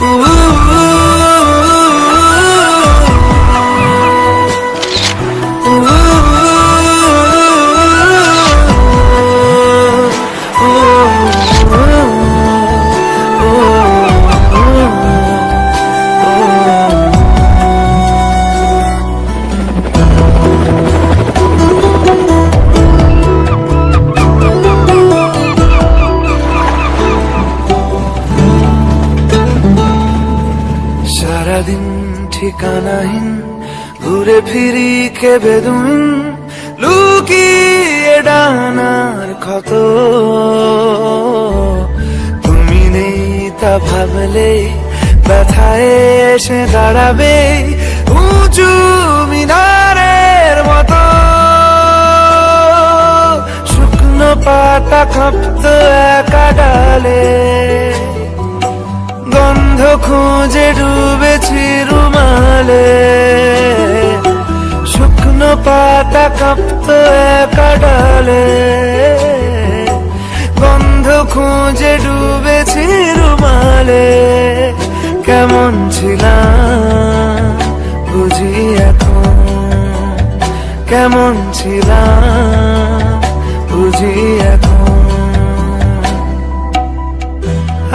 Ooh. ঠিকানাহীন, ঘুরে ফিরি কে বেদুন লুকিয়ে ডানার ক্ষত। তুমি নেই তা ভাবলে ব্যথায় এসে দাঁড়াবে উঁচু মিনারের মতো। শুকনো পাতা কাঁপত একা ডালে। গন্ধ খুঁজে ডুবেছি রুমালে। শুকনো পাতা কাঁপত একা ডালে। গন্ধ খুঁজে ডুবেছি রুমালে। কেমন ছিলাম বুঝি এখন। কেমন ছিলাম বুঝি এখন।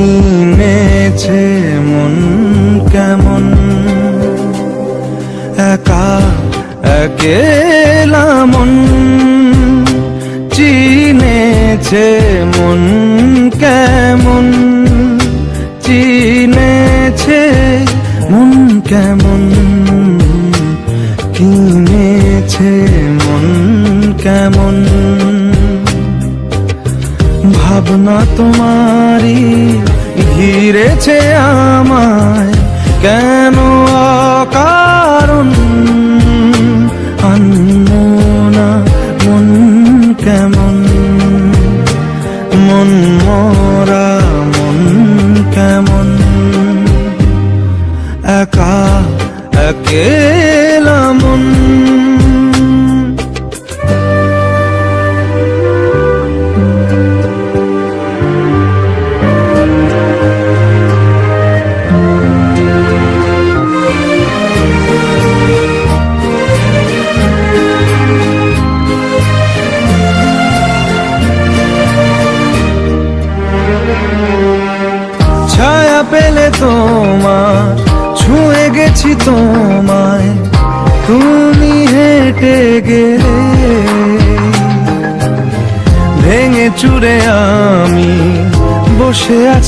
কিনেছে মন কেমন? একা, একেলা মন চিনেছে মন কেমন? চিনেছে মন কেমন? কিনেছে মন কেমন? ভাবনা তোমারই ঘিরেছে আমায়। কেন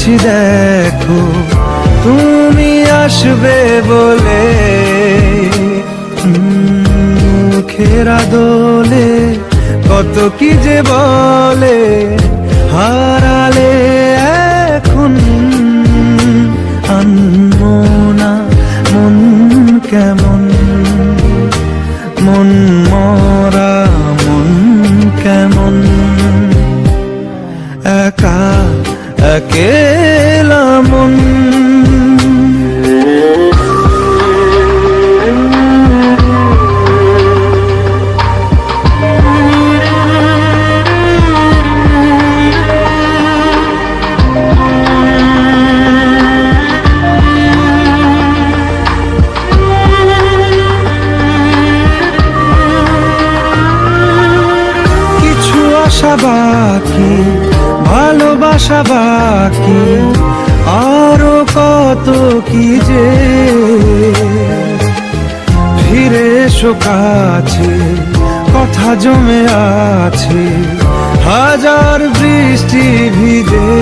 আছি দেখো তুমি আসবে বলে খেরা দোলে কত কি যে বলে হারালে বাকি, ভালোবাসা বাকি, আরও কত কি যে। ফিরে এসো কাছে, কথা জমে আছে, হাজার বৃষ্টি ভিজে।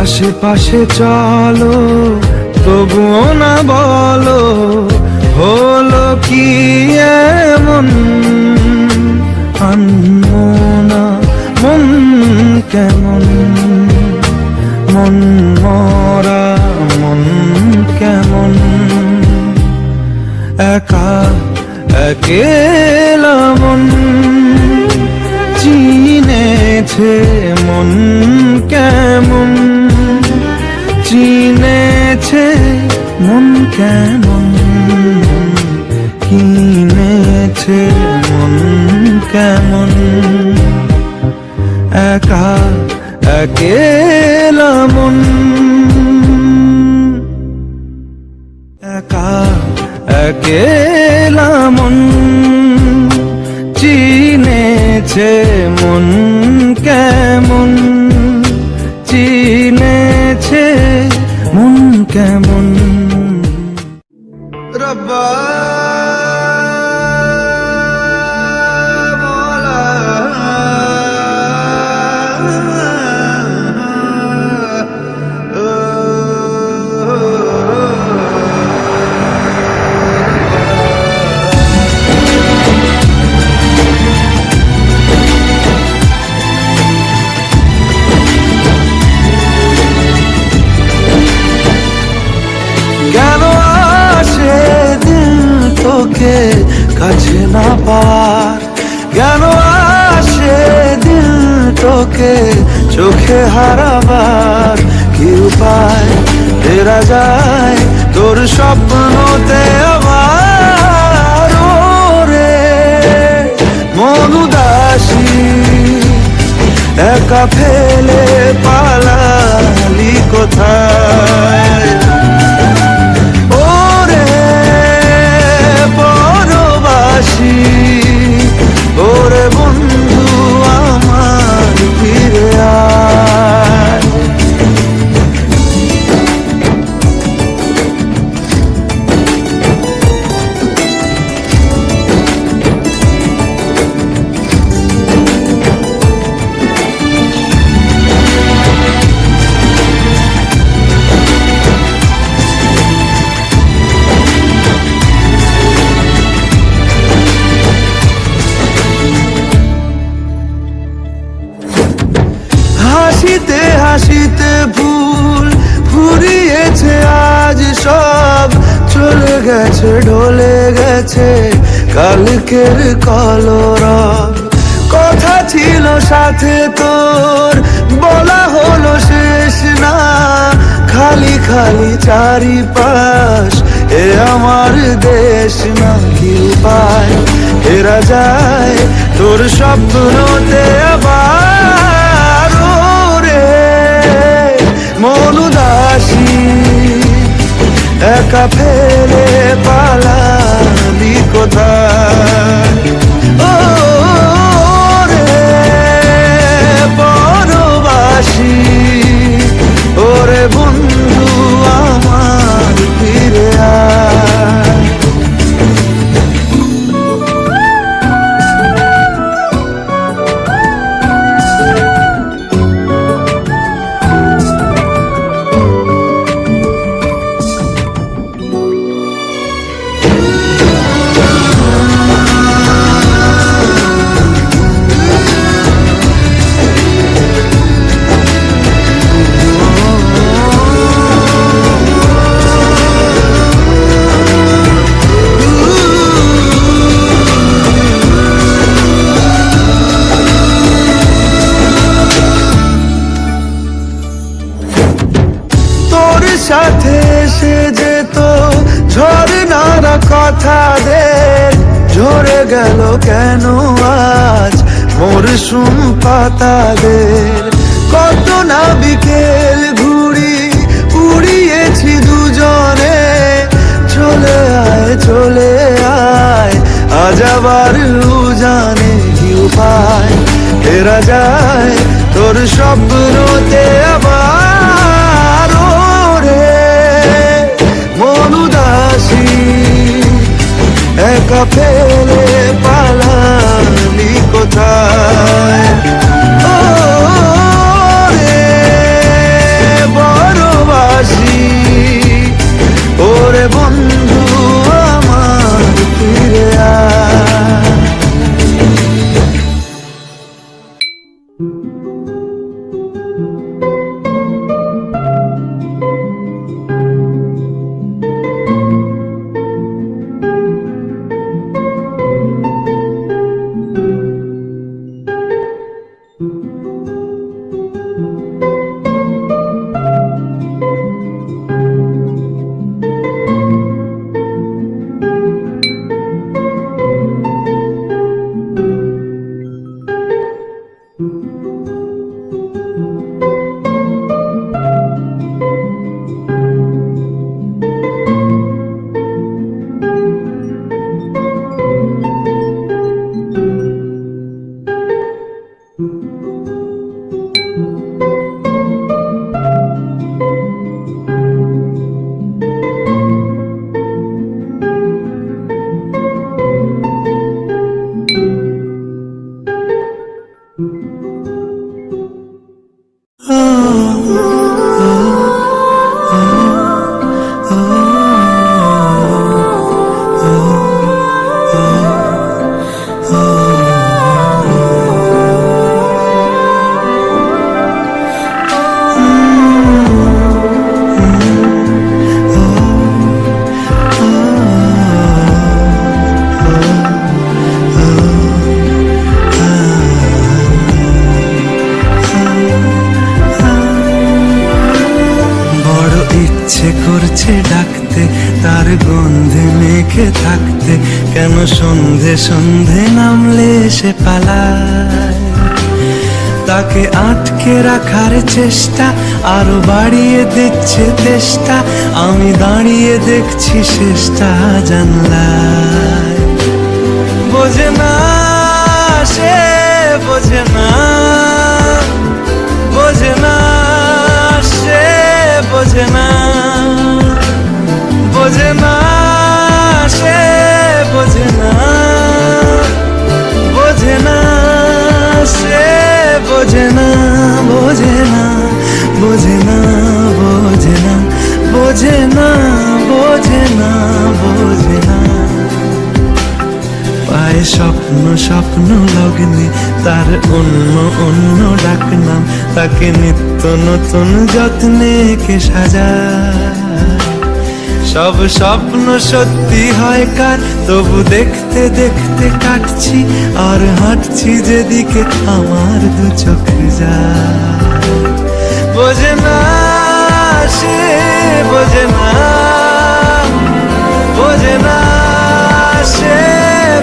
আশেপাশে চলো, তবুও না বলো, হলো কি এমন? আনমো মন কেমন? মন মরা, মন কেমন? একা, একেলা মন চিনেছে মন কেমন? চিনেছে মন কেমন? একা গেছে, ঢলে গেছে কালকের কলর। কথা ছিল সাথে তোর, বলা হলো শেষ না। খালি খালি চারিপাশ, এ আমার দেশ না কি উপায়? হেরা যায় তোর স্বপ্নতে আবার রে মন উদাসী একা ফেলে পালালি কোথায়? ও রে পরবাসী ওরে বন্ধু আমার ফিরে মরশুম পাতাদের কত না বিকেল ঘুড়ি উড়িয়েছি দুজনে। চলে আয় চলে আয়, আজ আবার জানে কি উপায়। ফেরা যায় তোর স্বপ্নতে আবার রে মন উদাসী একা ফেলে পালালি কোথায়? ও ওরে বন্ধু মেখে থাকতে কেন সন্ধে সন্ধে নামলে সে পালায়? তাকে আটকে রাখার চেষ্টা, আরও বাড়িয়ে দিচ্ছে চেষ্টা আমি দাঁড়িয়ে দেখছি শেষটা জানলায়। বোঝে না সে, বোঝে না বোঝে না সে, বোঝে না বোঝে না সে বোঝে না বোঝে না সে বোঝে না বোঝে না বোঝে না বোঝে না বোঝে না বোঝে না বোঝে না। পায়ে স্বপ্ন স্বপ্ন লগ্নে, তার অন্য অন্য ডাকনাম, তাকে নিত্য নতুন যত্নে কে সাজায় সব স্বপ্ন সত্যি হয় কার? তবু দেখতে দেখতে কাটছি আর হাঁটছি যেদিকে আমার দু চোখ যায়। বোঝে না সে, বোঝে না বোঝে না সে,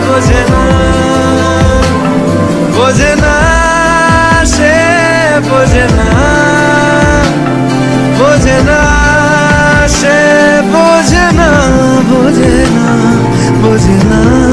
বোঝে না বোঝে না সে, বোঝে না। বোঝে না বোঝে না।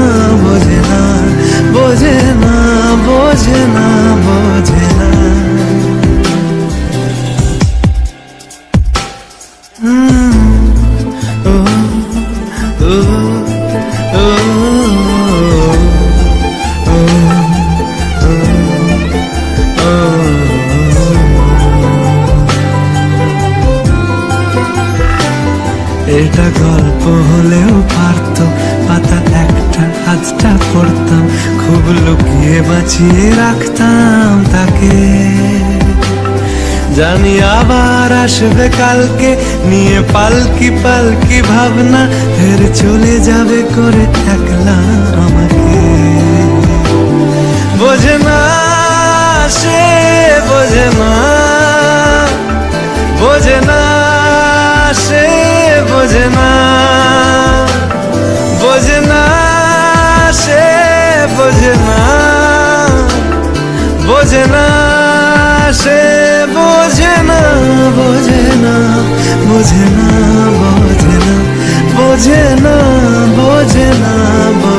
আসবে কালকে, নিয়ে পালকি পালকি ভাবনা, ফের চলে যাবে করে একলা আমাকে। বোঝে না সে, বোঝে না বোঝে না সে, বোঝে না বোঝে না সে, বোঝে না বোঝে না বোঝে না বোঝে না বোঝে না বোঝে না বোঝে না বোঝে না।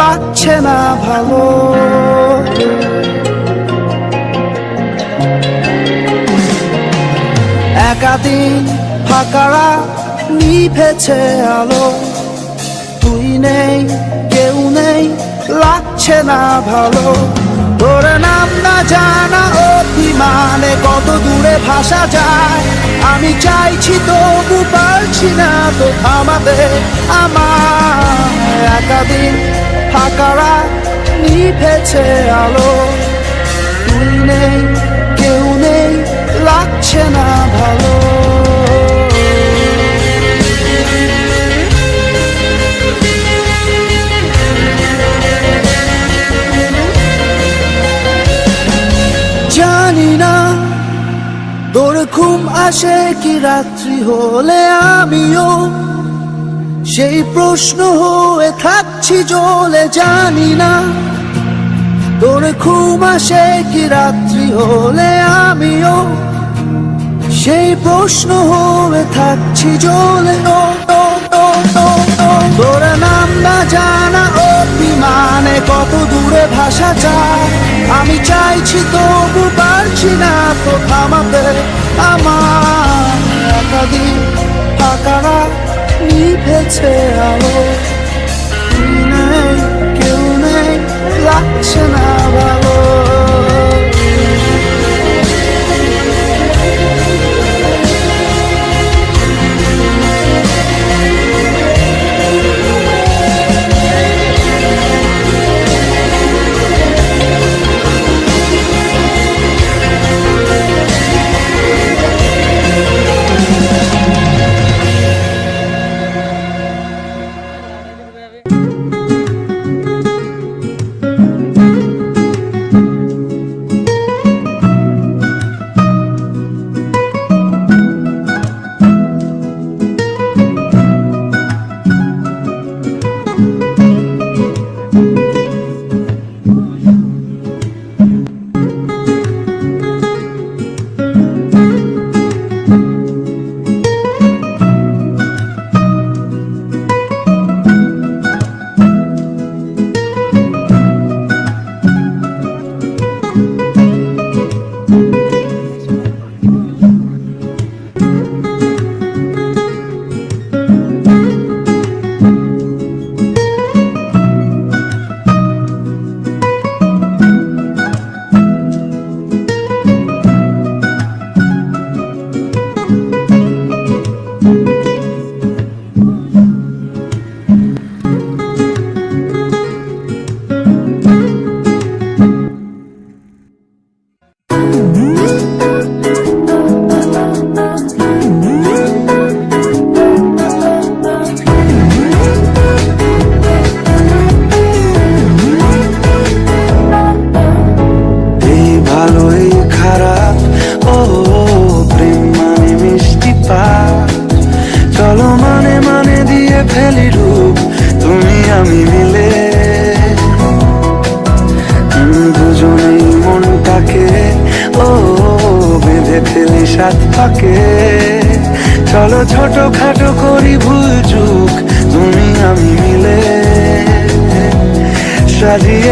লাগছে না ভালো। একাদিন ফাঁকারা নিভেছে আলো। তুই নেই, কেউ নেই, লাগছে না ভালো। তোর নাম না জানা অভিমানে কত দূরে ভাষা যায়। আমি চাইছি তবু পারছি না তো থামাতে আমার একাদিন ফাঁকারা নিভেছে আলো। তুই নেই, কেউ নেই, লাগছে না ভালো। জানি না, তোর ঘুম আসে কি রাত্রি হলে আমিও সেই প্রশ্ন হয়ে থাকছি জ্বলে জানি না। তোর ঘুম আসে কি রাত্রি হলে আমিও। সেই প্রশ্ন হয়ে থাকছি ও। তোর নাম না জানা অভিমানে কত দূরে ভাষা যায়। আমি চাইছি তবু পারছি না তো থামাতে আমার। একাদিন ফাঁকারা নিভেছে আলো। কেউ নেই লাগছে না ভালো।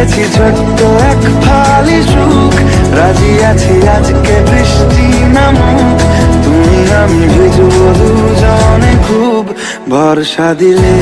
সাজিয়েছি ছোট্ট এক ফালি সুখ। রাজি আছি আজকে বৃষ্টি নামুক। তুমি আমি ভিজবো দুজনে খুব। ভরসা দিলে।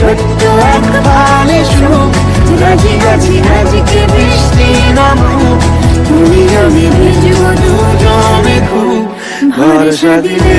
ছোট্ট এক পালে সুখ। রাজি আছি, আজকে বৃষ্টি নামুক। তুমি আমি ভিজব দুজনে খুব। ভরসা দিলে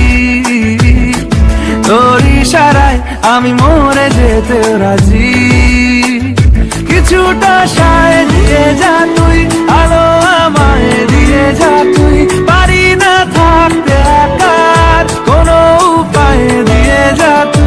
ইশারায় আমি মরে যেতে রাজি। কিছুটা সায় দিয়ে যা তুই, আলো আমায় দিয়ে যা তুই। পারি না থাকতে আকার কোনো উপায় দিয়ে যা তুই।